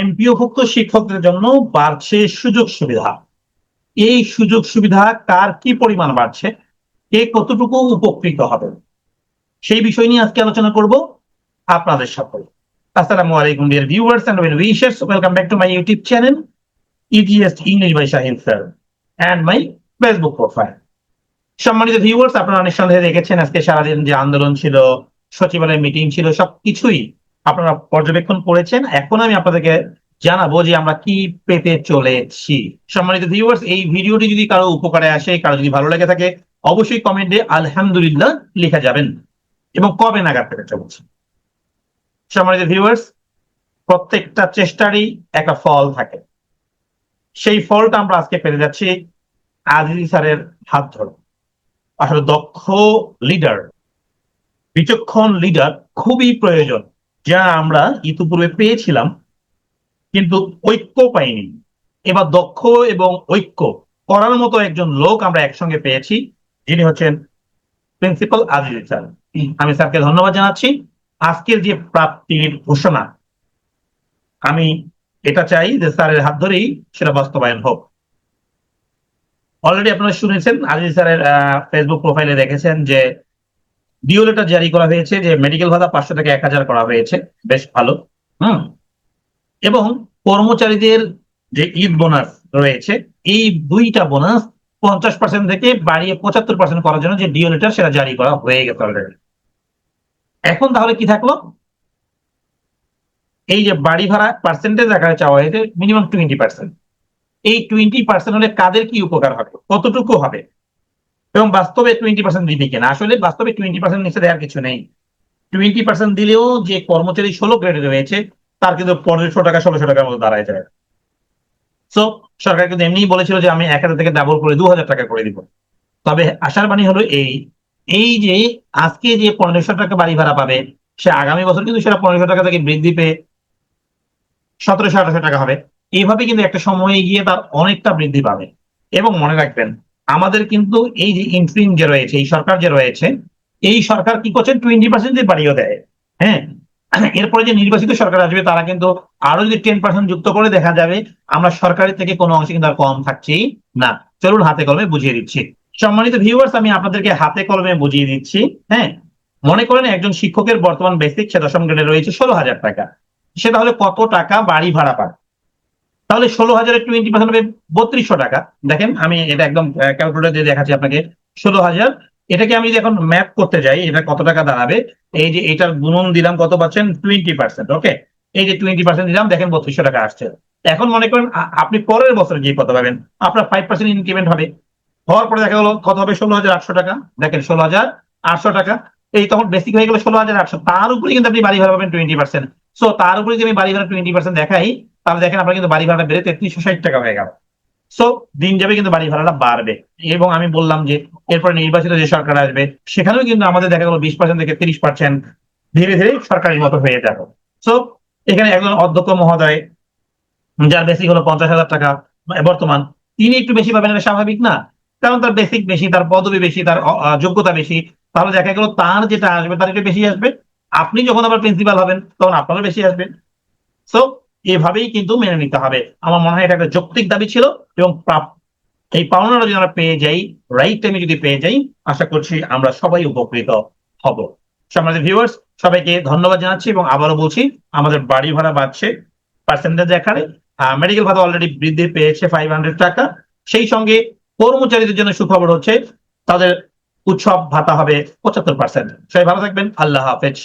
এমপিওভুক্ত শিক্ষকদের জন্য বাড়ছে সুযোগ সুবিধা। এই সুযোগ সুবিধা কার কি পরিমাণ বাড়ছে, কে কতটুকু উপকৃত হবে, সেই বিষয় নিয়ে আজকে আলোচনা করব আপনাদের সাথে আসসালামু আলাইকুম dear viewers and wishers welcome back to my YouTube channel EGS English by Shahin sir and my Facebook profile সম্মানিত ভিউয়ার্স আপনারা নিঃসন্দেহে দেখেছেন, আজকে সারাদিন যে আন্দোলন ছিল সচিবালয়ের মিটিং ছিল, সবকিছুই আপনারা পর্যবেক্ষণ করেছেন। এখন আমি আপনাদেরকে জানাব যে আমরা কি পেতে চলেছি। সম্মানিত ভিউয়ার্স এই ভিডিওটি যদি কারও উপকারে আসে, কারও যদি ভালো লেগে থাকে, অবশ্যই কমেন্টে আলহামদুলিল্লাহ লিখে যাবেন এবং কবে নাগাদ পেতে চলেছে। সম্মানিত ভিউয়ার্স প্রত্যেকটা চেষ্টারই একটা ফল থাকে। সেই ফলটা আমরা আজকে পেতে যাচ্ছি আজিজি স্যারের হাত ধরে। আসলে দক্ষ লিডার বিচক্ষণ লিডার খুবই প্রয়োজন। যা আমরা ইতিপূর্বে পেয়েছিলাম, কিন্তু ঐক্য পাইনি। এবার দক্ষ এবং ঐক্য করার মতো একজন লোক আমরা একসঙ্গে পেয়েছি, যিনি হচ্ছেন প্রিন্সিপাল আজিজ স্যার। আমি স্যারকে ধন্যবাদ জানাচ্ছি। আজকের যে প্রাপ্তির ঘোষণা, আমি এটা চাই যে স্যারের হাত ধরেই সেটা বাস্তবায়ন হোক। অলরেডি আপনারা শুনেছেন, আজিজ স্যারের ফেসবুক প্রোফাইলে দেখেছেন যে ডিও লেটার জারি করা হয়েছে যে মেডিকেল ভাতা পাঁচশো থেকে এক হাজার করা হয়েছে। বেশ ভালো, হুম? এবং কর্মচারীদের যে ঈদ বোনাস রয়েছে, এই দুইটা বোনাস পঞ্চাশ পার্সেন্ট থেকে বাড়িয়ে পঁচাত্তর পার্সেন্ট করার জন্য যে ডিও লেটার সেটা জারি করা হয়ে গেছে অলরেডি এখন তাহলে কি থাকল? এই যে বাড়ি ভাড়া পার্সেন্টেজ আকারে চাওয়া হয়েছে মিনিমাম টোয়েন্টি পার্সেন্ট এই টোয়েন্টি পার্সেন্ট হলে কাদের কি উপকার হবে? কতটুকু হবে? এবং বাস্তবে টোয়েন্টি পার্সেন্ট দিবে কিনা আসলে বাস্তবে টোয়েন্টি পার্সেন্ট নিচে দেওয়ার কিছু নেই। টোয়েন্টি পার্সেন্ট দিলেও যে কর্মচারী ষোলো গ্রেডে রয়েছে, তার কিন্তু পনেরোশো টাকা, ষোলোশো টাকার মতো দাঁড়ায় যায়। সো সরকার কিন্তু এমনিই বলেছিল যে আমি এক হাজার থেকে ডাবল করে দু হাজার টাকা করে দিব। তবে আশার বাণী হলো এই এই যে আজকে যে পনেরোশো টাকা বাড়ি ভাড়া পাবে, সে আগামী বছর কিন্তু সেটা পনেরোশো টাকা থেকে বৃদ্ধি পেয়ে সতেরোশো, আঠারোশো টাকা হবে। এইভাবে কিন্তু একটা সময়ে গিয়ে তার অনেকটা বৃদ্ধি পাবে। এবং মনে রাখবেন আমাদের কিন্তু এই যে ইন্ট্রিম যে রয়েছে, এই সরকার যে রয়েছে, এই সরকার কি করছে? টোয়েন্টি পার্সেন্ট বাড়িয়ে দেয়। হ্যাঁ? এরপরে যে নির্বাচিত সরকার আসবে, তারা কিন্তু আরও যদি টেন পার্সেন্ট যুক্ত করে দেখা যাবে, আমরা সরকারের থেকে কোনো অংশে কিন্তু আর কম থাকছি না। চলুন হাতে কলমে বুঝিয়ে দিচ্ছি। সম্মানিত ভিউয়ার্স আমি আপনাদেরকে হাতে কলমে বুঝিয়ে দিচ্ছি হ্যাঁ? মনে করেন একজন শিক্ষকের বর্তমান বেসিক সে দশম গ্রেডে রয়েছে, ষোলো হাজার টাকা। সে তাহলে কত টাকা বাড়ি ভাড়া পায়? তাহলে ষোলো হাজারের টোয়েন্টি পার্সেন্ট হবে বত্রিশশো টাকা। দেখেন, আমি এটা একদম ক্যালকুলেটর দিয়ে দেখাচ্ছি আপনাকে। ষোলো হাজার, এটাকে আমি যদি এখন ম্যাপ করতে যাই, এটা কত টাকা দাঁড়াবে? এই যে এটার গুণন দিলাম কত পাচ্ছেন টোয়েন্টি পার্সেন্ট ওকে এই যে টোয়েন্টি পার্সেন্ট দিলাম, দেখেন বত্রিশশো টাকা আসছে। এখন মনে করেন আপনি পরের বছর গিয়ে কত পাবেন? আপনার ফাইভ পার্সেন্ট ইনক্রিমেন্ট হবে। হওয়ার পরে দেখা গেলো, কত হবে? ষোলো হাজার আটশো টাকা। দেখেন, ষোলো হাজার আটশো টাকা। এই তখন বেসিক হয়ে গেলো ষোলো হাজার আটশো। তার উপরে কিন্তু আপনি বাড়ি ভাড়া পাবেন টোয়েন্টি পার্সেন্ট সো তার উপরে যদি আমি বাড়ি ভাড়া টোয়েন্টি পার্সেন্ট দেখাই তাহলে দেখেন আপনার কিন্তু বাড়ি ভাড়া বেড়ে তেত্রিশশো ষাট টাকা হয়ে গেল। সো দিন যাবে কিন্তু বাড়ি ভাড়াটা বাড়বে। এবং আমি বললাম যে, এরপরে নির্বাচিত যে সরকার আসবে, সেখানেও কিন্তু আমাদের দেখা গেল বিশ পার্সেন্ট থেকে তিরিশ পার্সেন্ট ধীরে ধীরে সরকারের মতো হয়ে যাবে। সো এখানে একজন অধ্যক্ষ মহোদয়, যার বেসিক হলো পঞ্চাশ হাজার টাকা বর্তমান, তিনি একটু বেশি পাবেন এটা স্বাভাবিক না? কারণ তার বেসিক বেশি, তার পদবি বেশি, তার যোগ্যতা বেশি। তাহলে দেখা গেল তার যেটা আসবে, তার একটু বেশি আসবে। আপনি যখন আবার প্রিন্সিপাল হবেন, তখন আপনারও বেশি আসবে। সো এভাবেই কিন্তু মেনে নিতে হবে। আমার মনে হয় এটা একটা যৌক্তিক দাবি ছিল এবং এই পাওনাটা যদি আমরা পেয়ে যাই রাইট টাইমে যদি পেয়ে যাই, আশা করছি আমরা সবাই উপকৃত হব। সম্মানিত ভিউয়ার্স সবাইকে ধন্যবাদ জানাচ্ছি এবং আবারও বলছি, আমাদের বাড়ি ভাড়া বাড়ছে পার্সেন্টেজ আকারে মেডিকেল ভাতা অলরেডি বৃদ্ধি পেয়েছে ফাইভ হান্ড্রেড টাকা। সেই সঙ্গে কর্মচারীদের জন্য সুখবর হচ্ছে, তাদের উৎসব ভাতা হবে পঁচাত্তর পার্সেন্ট সবাই ভালো থাকবেন। আল্লাহ হাফেজ।